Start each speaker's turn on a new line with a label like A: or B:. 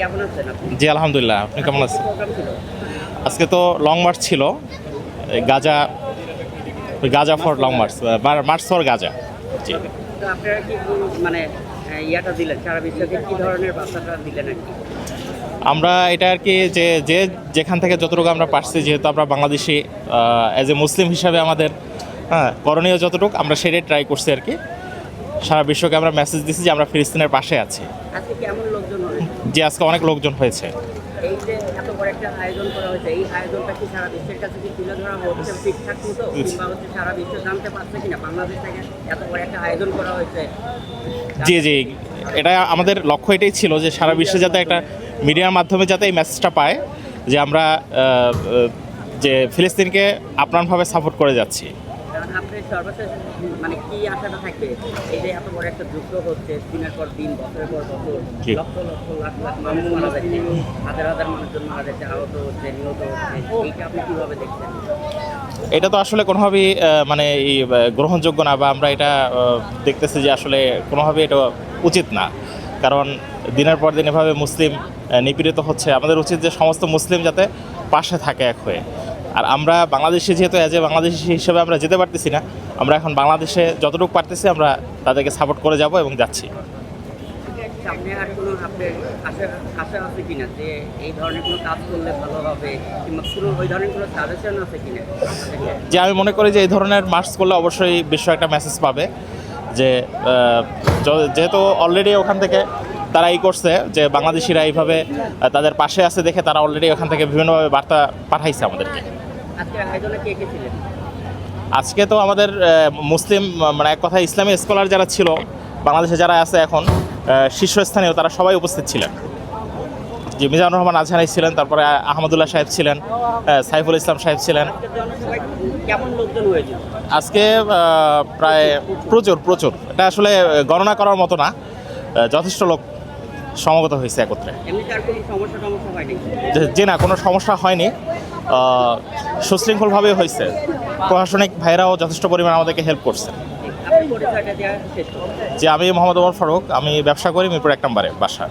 A: কেমন আছেন
B: জি আলহামদুলিল্লাহ। আপনি কেমন আছেন? আজকে তো লং মার্চ ছিল। Gaza Gaza for long march march for Gaza. জি।
A: আপনারা কি মানে ইয়াটা দিলেন সারা বিশ্বকে কি ধরনের বার্তাটা দিলেন আর কি?
B: আমরা এটা আর কি যে যে যেখান থেকে যতটুকু আমরা পারছি যেহেতু আমরা বাংলাদেশি অ্যাজ এ মুসলিম হিসাবে আমাদের হ্যাঁ করণীয় যতটুকু আমরা সেটাই ট্রাই করছি আর কি। সারা বিশ্বকে আমরা মেসেজ দিচ্ছি যে আমরা ফিলিস্তিনের পাশে আছি। যে আজকে অনেক লোকজন হয়েছে। জি। জি এটা আমাদের লক্ষ্য এটাই ছিল যে সারা বিশ্বে যাতে একটা মিডিয়ার মাধ্যমে যাতে এই মেসেজটা পায় যে আমরা যে ফিলিস্তিনকে আপ্রাণভাবে সাপোর্ট করে যাচ্ছি।
A: সর্বশেষ মানে কি আশাটা থাকবে এই যে এত বড় একটা যুদ্ধ হচ্ছে দিনের পর দিন বছরের পর বছর লক্ষ লক্ষ লাখ লাখ মানুষ মারা যাচ্ছে হাজার হাজার মানুষজন মারা যাচ্ছে আহত হচ্ছে নিহত হচ্ছে এইটা আপনি কীভাবে দেখছেন?
B: এটা তো আসলে কোনোভাবেই মানে এই গ্রহণযোগ্য না বা আমরা এটা দেখতেছি যে আসলে কোনোভাবেই এটা উচিত না। কারণ দিনের পর দিন এভাবে মুসলিম নিপীড়িত হচ্ছে। আমাদের উচিত যে সমস্ত মুসলিম যাতে পাশে থাকে এক হয়ে। আর আমরা বাংলাদেশে যেহেতু অ্যাজ এ বাংলাদেশি হিসেবে আমরা যেতে পারতেছি না আমরা এখন বাংলাদেশে যতটুকু পারতেছি আমরা তাদেরকে সাপোর্ট করে যাব এবং যাচ্ছি।
A: সামনে আর কোনো আশা আশা আছে কিনা যে এই ধরনের কোনো কাজ করলে ভালো হবে কিংবা কোনো ওই ধরনের কোনো সাজেশন আছে কিনা?
B: যে আমি মনে করি যে এই ধরনের মার্কস করলে অবশ্যই বিশ্ব একটা মেসেজ পাবে যে যেহেতু অলরেডি ওখান থেকে তারা এই করছে যে বাংলাদেশিরা এইভাবে তাদের পাশে আছে দেখে তারা অলরেডি ওখান থেকে বিভিন্নভাবে বার্তা পাঠাইছে আমাদেরকে। আজকে তো আমাদের মুসলিম মানে এক কথা ইসলামী স্কলার যারা ছিল বাংলাদেশে যারা আছে এখন শীর্ষস্থানীয় তারা সবাই উপস্থিত ছিলেন। যে মিজানুর রহমান আজহারাই ছিলেন তারপরে আহমদুল্লাহ সাহেব ছিলেন সাইফুল ইসলাম সাহেব ছিলেন। আজকে প্রায় প্রচুর প্রচুর। এটা আসলে গণনা করার মতো না যথেষ্ট লোক সমবেত হয়েছে একত্রে। যে- না কোনো সমস্যা হয়নি। সুশৃঙ্খলভাবে হয়েছে। প্রশাসনিক ভাইরাও যথেষ্ট পরিমাণ আমাদেরকে হেল্প করছে। যে আমি মোহাম্মদ ওমর ফারুক আমি ব্যবসা করি মিরপুর এক নম্বরে বাসা।